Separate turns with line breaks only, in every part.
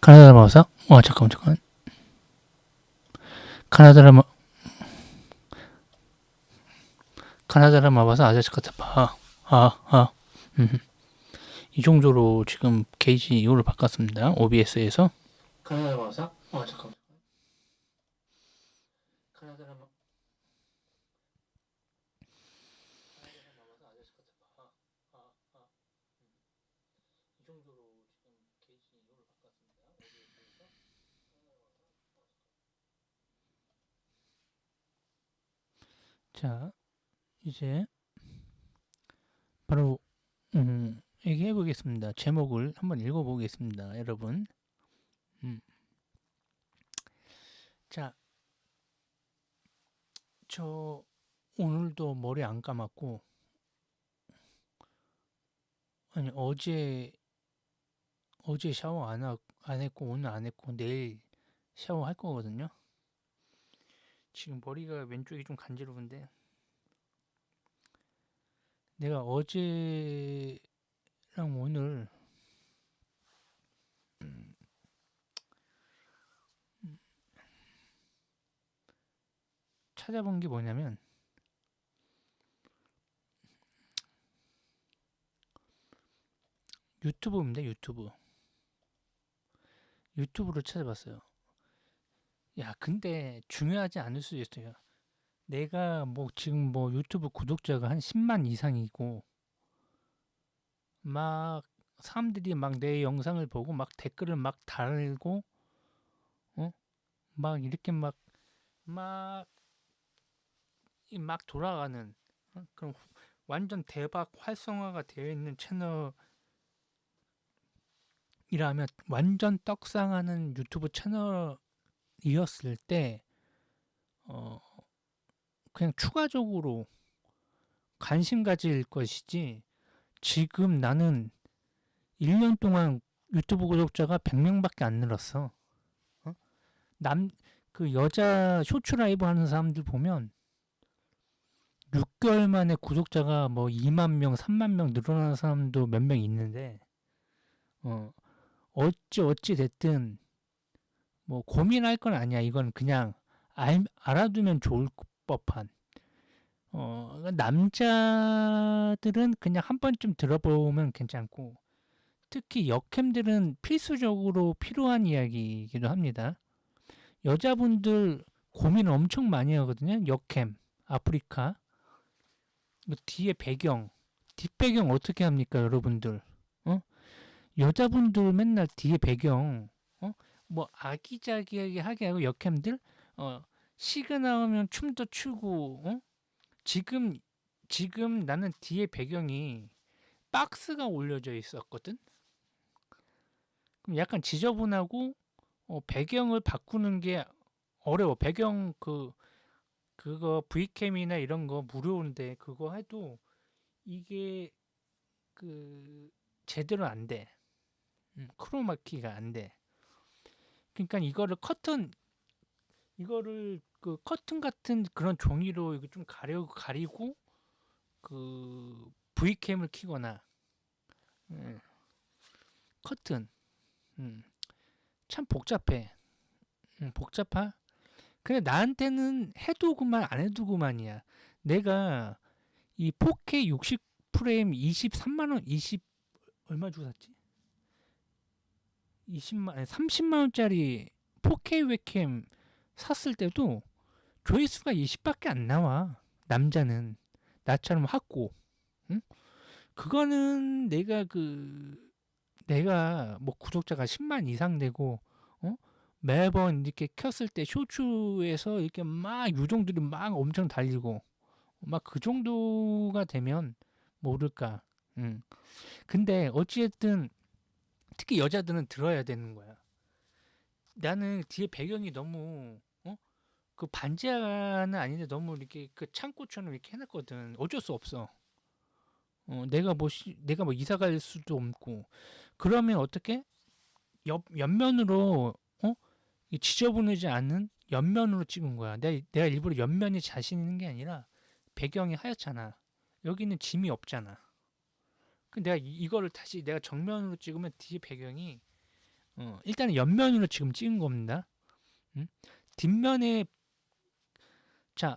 카나다라 마사? 와 잠깐만 잠깐. 카나다라 마 카나다라 마바사 같아 봐. 아, 아. 음. 이 정도로 지금 게이지 이거를 바꿨습니다. OBS에서. 카나다라 마바사? 와 잠깐만. 카나다라 마 카나다라 마바사 아저씨 같아 봐. 아, 아. 이 정도로 지금 게이지 이거를 바꿨습니다. OBS에서. 자, 이제 바로 음, 얘기해 보겠습니다. 제목을 한번 읽어 보겠습니다, 여러분. 음. 자, 저 오늘도 머리 안 감았고 아니 어제 어제 샤워 안, 하, 안 했고 오늘 안 했고 내일 샤워할 거거든요. 지금 머리가 왼쪽이 좀 간지러운데 내가 어제랑 오늘 찾아본 게 뭐냐면 유튜브입니다. 유튜브. 유튜브를 찾아봤어요. 야, 근데 중요하지 않을 수도 있어요. 내가 뭐 지금 뭐 유튜브 구독자가 한 10만 이상이고 막 사람들이 막 내 영상을 보고 막 댓글을 막 달고 어? 막 이렇게 막막이막 돌아가는 어? 그럼 완전 대박 활성화가 되어 있는 채널이라면 완전 떡상하는 유튜브 채널 이었을 때 어, 그냥 추가적으로 관심 가질 것이지 지금 나는 1년 동안 유튜브 구독자가 100명밖에 안 늘었어. 어? 남, 그 여자 쇼츠 라이브 하는 사람들 보면 6개월 만에 구독자가 뭐 2만 명, 3만 명 늘어나는 사람도 몇 명 있는데, 어, 어찌 어찌 됐든 뭐 고민할 건 아니야. 이건 그냥 알, 알아두면 좋을 법한. 어, 남자들은 그냥 한 번쯤 들어보면 괜찮고, 특히 역캠들은 필수적으로 필요한 이야기이기도 합니다. 여자분들 고민 엄청 많이 하거든요. 역캠, 아프리카. 그 뒤에 배경, 뒷배경 어떻게 합니까, 여러분들? 어? 여자분들 맨날 뒤에 배경, 어? 뭐 아기자기하게 하게 하고 역캠들, 어, 시그 나오면 춤도 추고, 어? 지금, 지금 나는 뒤에 배경이 박스가 올려져 있었거든? 그럼 약간 지저분하고, 어, 배경을 바꾸는 게 어려워. 배경 그, 그거 V캠이나 이런 거 무료인데 그거 해도 이게 그 제대로 안 돼. 음, 크로마키가 안 돼. 그러니까 이거를 커튼 이거를 그 커튼 같은 그런 종이로 이거 좀 가려 가리고 그 V캠을 키거나 음, 커튼 음, 참 복잡해. 음, 복잡하? 근데 나한테는 해도 그만 안 해도 그만이야. 내가 이 4K 60 프레임 23만 원 20 얼마 주고 샀지? 20만 아니 30만 원짜리 4K 웹캠 샀을 때도 조회수가 20밖에 안 나와. 남자는 나처럼 확고. 응? 그거는 내가 그 내가 뭐 구독자가 10만 이상 되고 어? 매번 이렇게 켰을 때 쇼츠에서 이렇게 막 유종들이 막 엄청 달리고 막 그 정도가 되면 모를까. 음. 근데 어찌됐든 특히 여자들은 들어야 되는 거야. 나는 뒤에 배경이 너무 어? 그 반지하는 아닌데 너무 이렇게 그 창고처럼 이렇게 해놨거든. 어쩔 수 없어. 어, 내가 뭐 시, 내가 뭐 이사 갈 수도 없고 그러면 어떻게 옆 옆면으로 어? 이 지저분하지 않은 옆면으로 찍은 거야. 내가, 내가 일부러 옆면이 자신 있는 게 아니라 배경이 하얗잖아. 여기는 짐이 없잖아. 그 내가 이, 이거를 다시 내가 정면으로 찍으면 뒤에 배경이 어, 일단은 옆면으로 지금 찍은 겁니다. 음? 뒷면에 자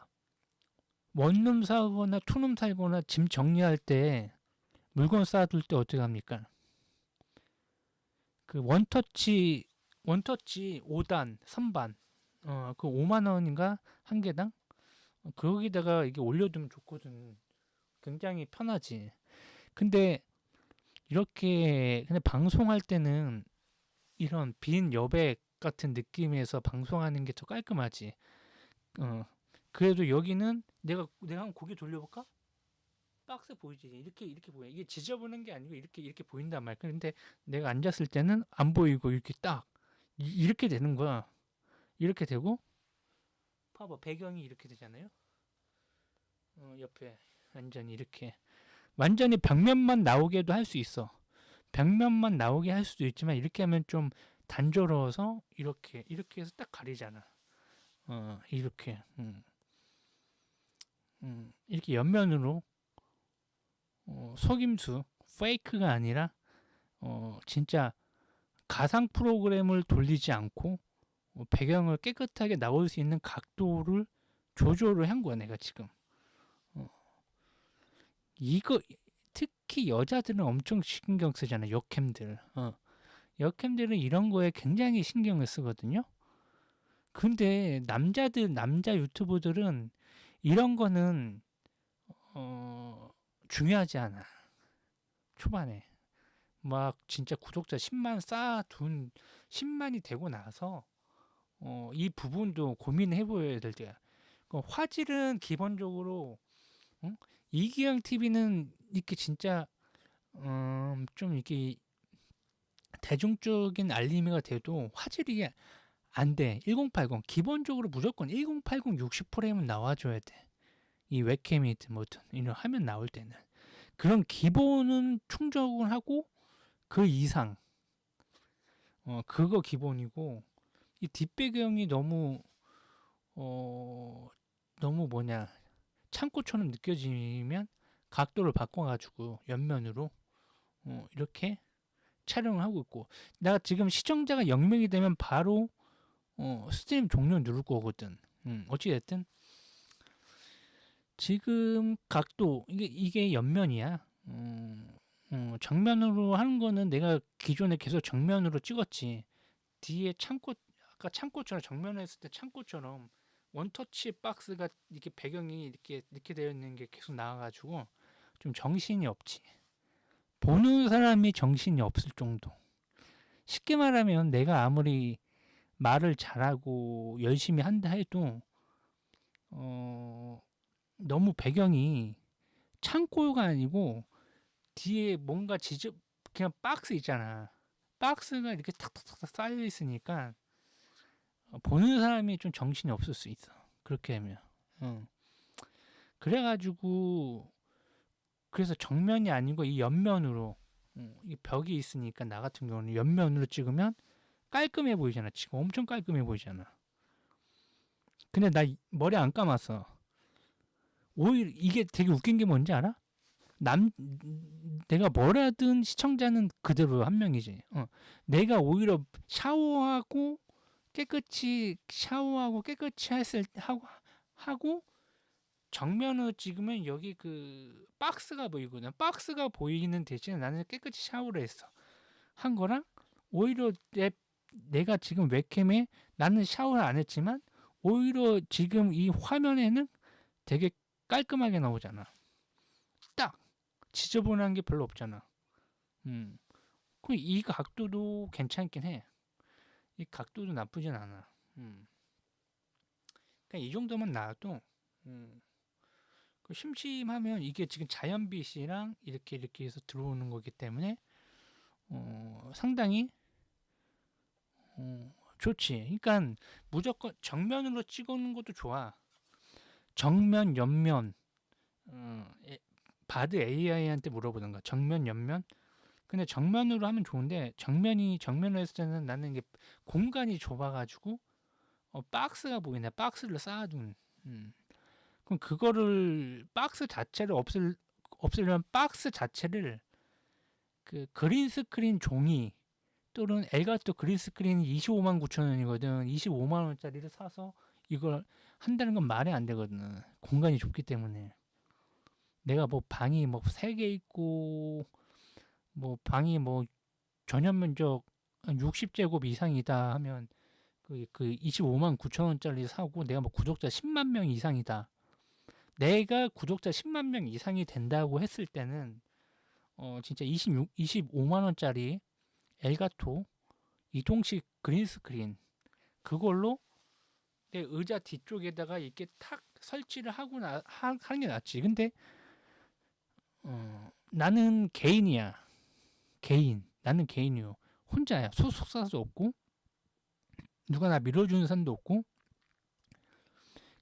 원룸 사거나 투룸 살거나 짐 정리할 때 물건 쌓아둘 때 어떻게 합니까? 그 원터치 원터치 5단 3반 어 그 5만 원인가 한 개당 어, 거기다가 이게 올려두면 좋거든. 굉장히 편하지. 근데 이렇게 근데 방송할 때는 이런 빈 여백 같은 느낌에서 방송하는 게 더 깔끔하지. 어. 그래도 여기는 내가 내가 한번 고개 돌려볼까? 박스 보이지? 이렇게 이렇게 보여. 이게 지저분한 게 아니고 이렇게 이렇게 보인단 말이야. 근데 내가 앉았을 때는 안 보이고 이렇게 딱 이, 이렇게 되는 거야. 이렇게 되고 봐봐 배경이 이렇게 되잖아요. 어, 옆에 완전히 이렇게 완전히 벽면만 나오게도 할 수 있어. 벽면만 나오게 할 수도 있지만 이렇게 하면 좀 단조로워서 이렇게 이렇게 해서 딱 가리잖아. 어 이렇게 음. 음, 이렇게 옆면으로 어, 속임수 페이크가 아니라 어, 진짜 가상 프로그램을 돌리지 않고 어, 배경을 깨끗하게 나올 수 있는 각도를 조절을 한 거야 내가 지금. 어. 이거 특히 여자들은 엄청 신경 쓰잖아 역캠들. 어. 역캠들은 이런 거에 굉장히 신경을 쓰거든요. 근데 남자들 남자 유튜버들은 이런 거는 어 중요하지 않아. 초반에 막 진짜 구독자 10만 쌓아둔 10만이 되고 나서 어, 이 부분도 고민해 보여야 될 때야. 그 화질은 기본적으로 응? 이기영 TV는 이렇게 진짜 음, 좀 이렇게 대중적인 알림이가 돼도 화질이 안 돼. 1080 기본적으로 무조건 1080 60프레임은 나와줘야 돼. 이 웹캠이든 뭐든 이런 화면 나올 때는 그런 기본은 충족을 하고 그 이상 어 그거 기본이고 이 뒷배경이 너무 어 너무 뭐냐 창고처럼 느껴지면 각도를 바꿔가지고 옆면으로 어, 이렇게 촬영을 하고 있고 나 지금 시청자가 0명이 되면 바로 어, 스트림 종료 누를 거거든. 음, 어찌됐든 지금 각도 이게 이게 옆면이야. 음, 음, 정면으로 하는 거는 내가 기존에 계속 정면으로 찍었지. 뒤에 창고 아까 창고처럼 정면에 했을 때 창고처럼 원터치 박스가 이렇게 배경이 이렇게 이렇게 되어 있는 게 계속 나와가지고 좀 정신이 없지. 보는 사람이 정신이 없을 정도. 쉽게 말하면 내가 아무리 말을 잘하고 열심히 한다 해도 어 너무 배경이 창고가 아니고 뒤에 뭔가 지저 그냥 박스 있잖아. 박스가 이렇게 탁탁탁 쌓여 있으니까 보는 사람이 좀 정신이 없을 수 있어. 그렇게 하면. 응. 그래가지고 그래서 정면이 아니고 이 옆면으로 응. 이 벽이 있으니까 나 같은 경우는 옆면으로 찍으면 깔끔해 보이잖아. 지금 엄청 깔끔해 보이잖아. 근데 나 머리 안 감았어. 오히려 이게 되게 웃긴 게 뭔지 알아? 남 내가 뭘 하든 시청자는 그대로 한 명이지. 어. 내가 오히려 샤워하고 깨끗이 샤워하고 깨끗이 했을 하고 하고 정면으로 찍으면 여기 그 박스가 보이거든. 박스가 보이는 대신에 나는 깨끗이 샤워를 했어. 한 거랑 오히려 내 내가 지금 웹캠에 나는 샤워를 안 했지만 오히려 지금 이 화면에는 되게 깔끔하게 나오잖아. 딱 지저분한 게 별로 없잖아. 음. 그 이 각도도 괜찮긴 해. 이 각도도 나쁘진 않아. 음. 그러니까 이 정도만 나와도 음. 그 심심하면 이게 지금 자연빛이랑 이렇게 이렇게 해서 들어오는 거기 때문에 어, 상당히 어, 좋지. 그러니까 무조건 정면으로 찍어놓는 것도 좋아. 정면, 옆면. 어, 바드 AI한테 물어보는 거. 정면, 옆면. 근데 정면으로 하면 좋은데 정면이 정면으로 했을 때는 나는 이게 공간이 좁아가지고 어, 박스가 보이네. 박스를 쌓아둔. 음. 그럼 그거를 박스 자체를 없앨 없애려면 박스 자체를 그 그린 스크린 종이 똘은 엘가토 그린 스크린이 25만 9천 원이거든. 25만 원짜리를 사서 이걸 한다는 건 말이 안 되거든. 공간이 좁기 때문에. 내가 뭐 방이 뭐 세 개 있고 뭐 방이 뭐 전용 면적 60제곱 이상이다 하면 그, 그 25만 9천 원짜리 사고 내가 뭐 구독자 10만 명 이상이다. 내가 구독자 10만 명 이상이 된다고 했을 때는 어 진짜 26 25만 원짜리 엘가토 이동식 그린 스크린 그걸로 내 의자 뒤쪽에다가 이렇게 탁 설치를 하고 나 하, 하는 게 낫지. 근데 어, 나는 개인이야. 개인. 나는 개인이요. 혼자야. 소속사도 없고 누가 나 밀어주는 사람도 없고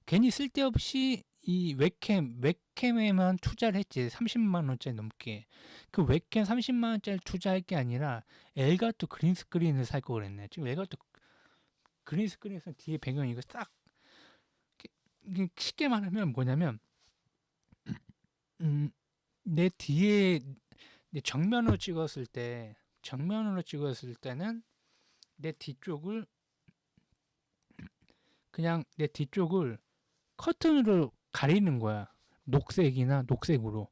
괜히 쓸데없이 이 웹캠 웹캠에만 투자를 했지 30만 원짜리 넘게 그 웹캠 30만 원짜리 투자할 게 아니라 엘가토 그린 스크린을 살 거 그랬네 지금 엘가토 그린 스크린에서 뒤에 배경 이거 싹 이게 쉽게 말하면 뭐냐면 음, 내 뒤에 내 정면으로 찍었을 때 정면으로 찍었을 때는 내 뒤쪽을 그냥 내 뒤쪽을 커튼으로 가리는 거야. 녹색이나 녹색으로.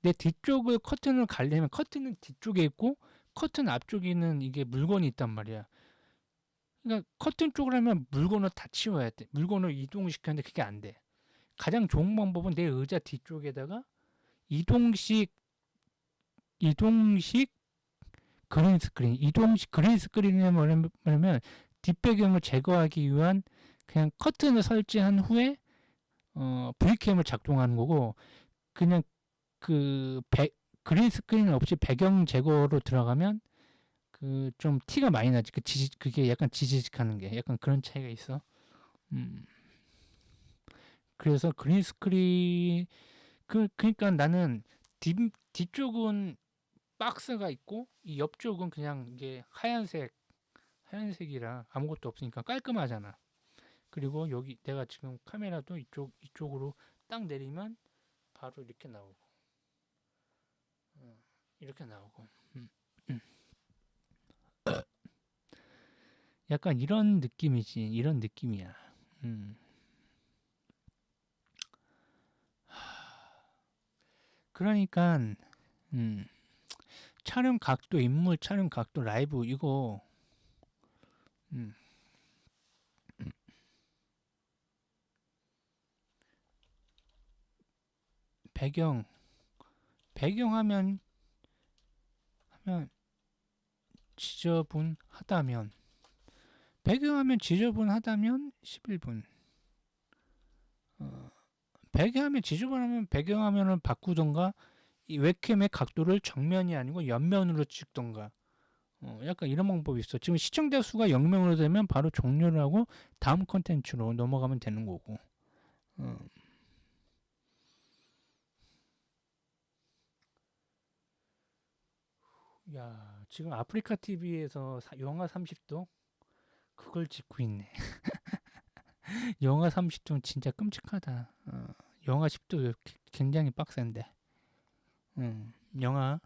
내 뒤쪽을 커튼으로 가리면 커튼은 뒤쪽에 있고 커튼 앞쪽에는 이게 물건이 있단 말이야. 그러니까 커튼 쪽을 하면 물건을 다 치워야 돼. 물건을 이동시켰는데 그게 안 돼. 가장 좋은 방법은 내 의자 뒤쪽에다가 이동식 이동식 그린 스크린 이동식 그린 스크린이 뭐냐면 뒷배경을 제거하기 위한 그냥 커튼을 설치한 후에 어, V캠을 작동하는 거고 그냥 그 배, 그린 스크린 없이 배경 제거로 들어가면 그 좀 티가 많이 나지 그 지지 그게 약간 지지직하는 게 약간 그런 차이가 있어. 음. 그래서 그린 스크린 그 그러니까 나는 뒤 뒤쪽은 박스가 있고 이 옆쪽은 그냥 이게 하얀색 하얀색이라 아무것도 없으니까 깔끔하잖아. 그리고 여기 내가 지금 카메라도 이쪽 이쪽으로 딱 내리면 바로 이렇게 나오고 어, 이렇게 나오고 음, 음. 약간 이런 느낌이지 이런 느낌이야 음. 그러니까 음. 촬영 각도 인물 촬영 각도 라이브 이거 음. 배경 배경 화면 하면 지저분하다면 배경화면 지저분하다면 11분 어, 배경화면 지저분하면 배경화면을 바꾸던가 이 웹캠의 각도를 정면이 아니고 옆면으로 찍던가 어, 약간 이런 방법이 있어 지금 시청자 수가 0명으로 되면 바로 종료를 하고 다음 컨텐츠로 넘어가면 되는 거고 어. 야, 지금 아프리카 TV에서 영하 30도 그걸 찍고 있네. 영하 30도 진짜 끔찍하다. 어, 영하 10도 굉장히 빡센데. 음, 영하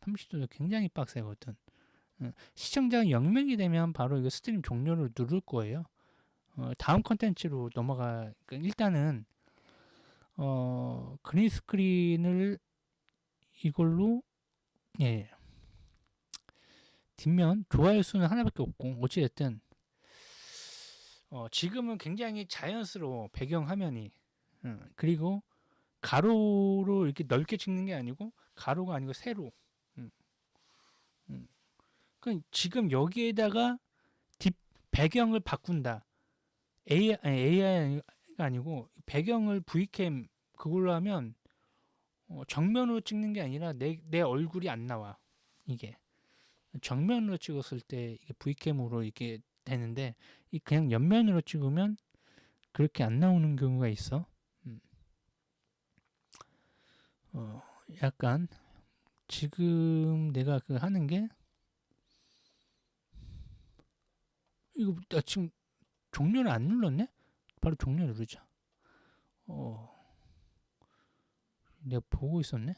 30도도 굉장히 빡세거든. 음, 시청자가 0명이 되면 바로 이거 스트림 종료를 누를 거예요. 어, 다음 컨텐츠로 넘어가. 그러니까 일단은 어, 그린 스크린을 이걸로 예. 뒷면 좋아요 수는 하나밖에 없고 어찌됐든 어, 지금은 굉장히 자연스러워 배경 화면이 음, 그리고 가로로 이렇게 넓게 찍는 게 아니고 가로가 아니고 세로 음, 음. 그 지금 여기에다가 뒷 배경을 바꾼다 AI, AI가 아니고 배경을 V캠 그걸로 하면 어, 정면으로 찍는 게 아니라 내, 내 얼굴이 안 나와 이게 정면으로 찍었을 때 이게 V캠으로 이게 되는데 이 그냥 옆면으로 찍으면 그렇게 안 나오는 경우가 있어. 음. 어, 약간 지금 내가 그 하는 게 이거 나 지금 종료를 안 눌렀네? 바로 종료 누르자. 어, 내가 보고 있었네.